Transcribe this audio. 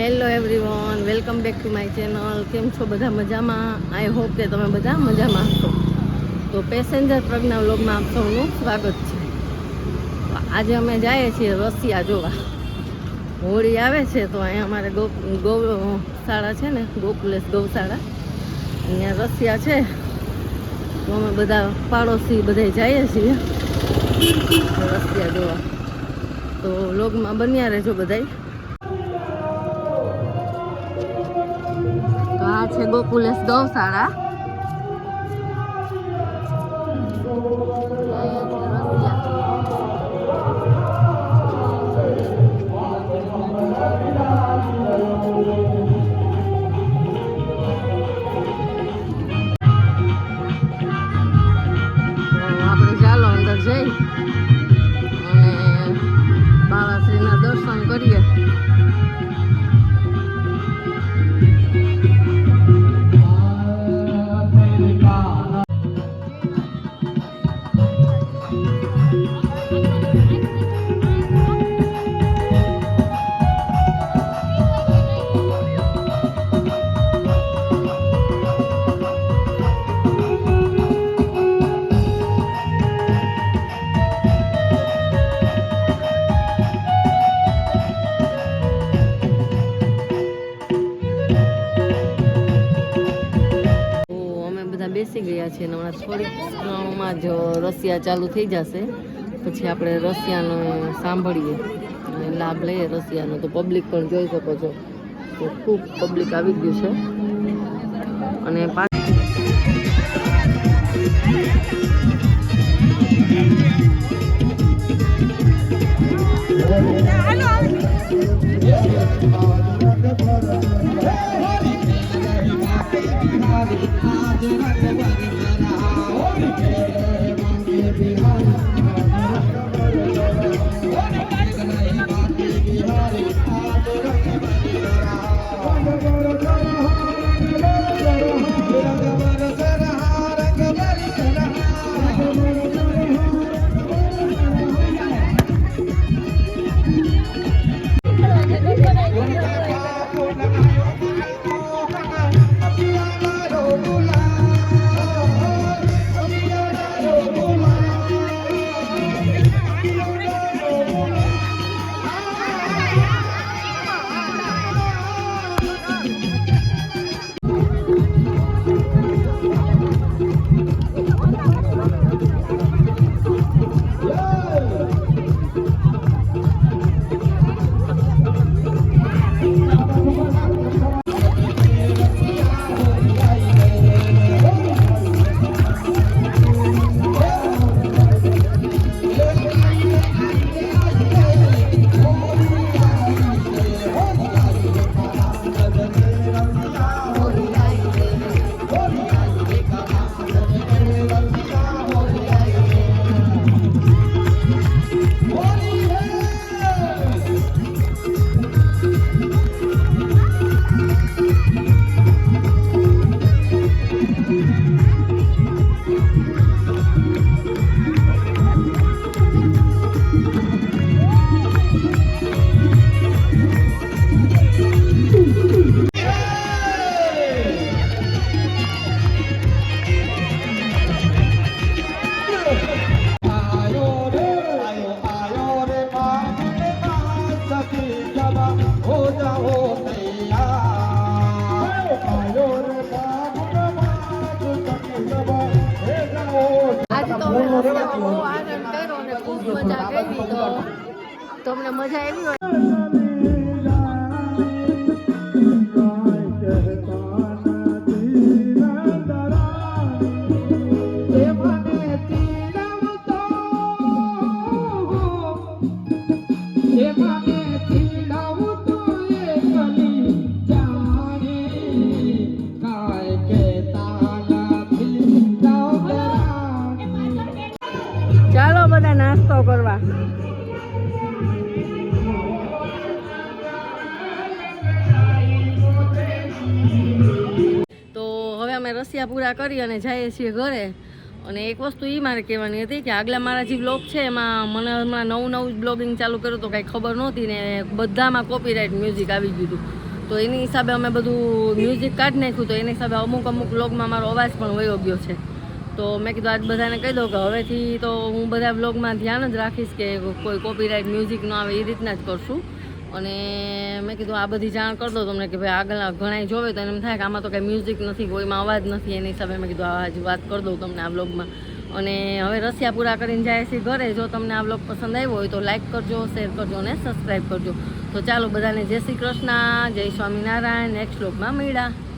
Hello everyone welcome back to my channel કેમ છો બધા મજામાં? આઈ હોપ કે તમે બધા મજામાં હશો. તો પેસેન્જર પ્રજ્ઞા વ્લોગમાં આપ સૌનું સ્વાગત છે. આજે અમે જઈએ છીએ રશિયા જોવા. હોળી આવે છે તો અહીંયા અમારે ગૌ, ગૌશાળા છે ને, ગોકુલેશ ગૌશાળા. અહીંયા રશિયા છે. તો અમે બધા પાડોશી બધા જઈએ છીએ. રસિયા જોવા. તો વ્લોગમાં બન્યા રહેજો બધાય. છે ગોકુલેશ ગૌશાળા જઈ અને બાવાશ્રીના દર્શન કરીએ બેસી ગયા છીએ અને હમણાં થોડીક ક્ષણોમાં જ રશિયા ચાલુ થઈ જશે, પછી આપણે રશિયાનો સાંભળીએ અને લાભ લઈએ રશિયાનો. તો પબ્લિક પણ જોઈ શકો છો તો ખૂબ પબ્લિક આવી ગયું છે. અને પાછ I'm not going do not going to be. તમને મજા આવી હોય હવે પૂરા કરી અને જઈએ છીએ ઘરે. અને એક વસ્તુ એ મારે કહેવાની હતી કે આગલા મારા જે બ્લોગ છે એમાં મને હમણાં નવું નવું બ્લોગિંગ ચાલુ કર્યું તો કાંઈ ખબર નહોતી ને બધામાં કોપીરાઇટ મ્યુઝિક આવી ગયું હતું. તો એની હિસાબે અમે બધું મ્યુઝિક કાઢી નાખ્યું તો એની હિસાબે અમુક અમુક બ્લોગમાં મારો અવાજ પણ વયો ગયો છે. તો મેં કીધું આજ બધાને કહી દઉં કે હવેથી તો હું બધા બ્લોગમાં ધ્યાન જ રાખીશ કે કોઈ કોપીરાઇટ મ્યુઝિક ન આવે એ રીતના જ કરશું. અને મેં કીધું આ બધી જાણ કરતો તમને કે ભાઈ આગળ ઘણા જોવે તો એમ થાય કે આમાં તો કંઈ મ્યુઝિક નથી કોઈમાં અવાજ નથી એની હિસાબે મેં કીધું આ જ વાત કરી દઉં તમને આ બ્લોગમાં અને હવે રસિયા પૂરા કરીને જાય છે ઘરે. જો તમને આ બ્લોગ પસંદ આવ્યો હોય તો લાઈક કરજો શેર કરજો અને સબસ્ક્રાઈબ કરજો. તો ચાલો બધાને જય શ્રી કૃષ્ણ, જય સ્વામિનારાયણ. નેક્સ્ટ બ્લોગમાં મળ્યા.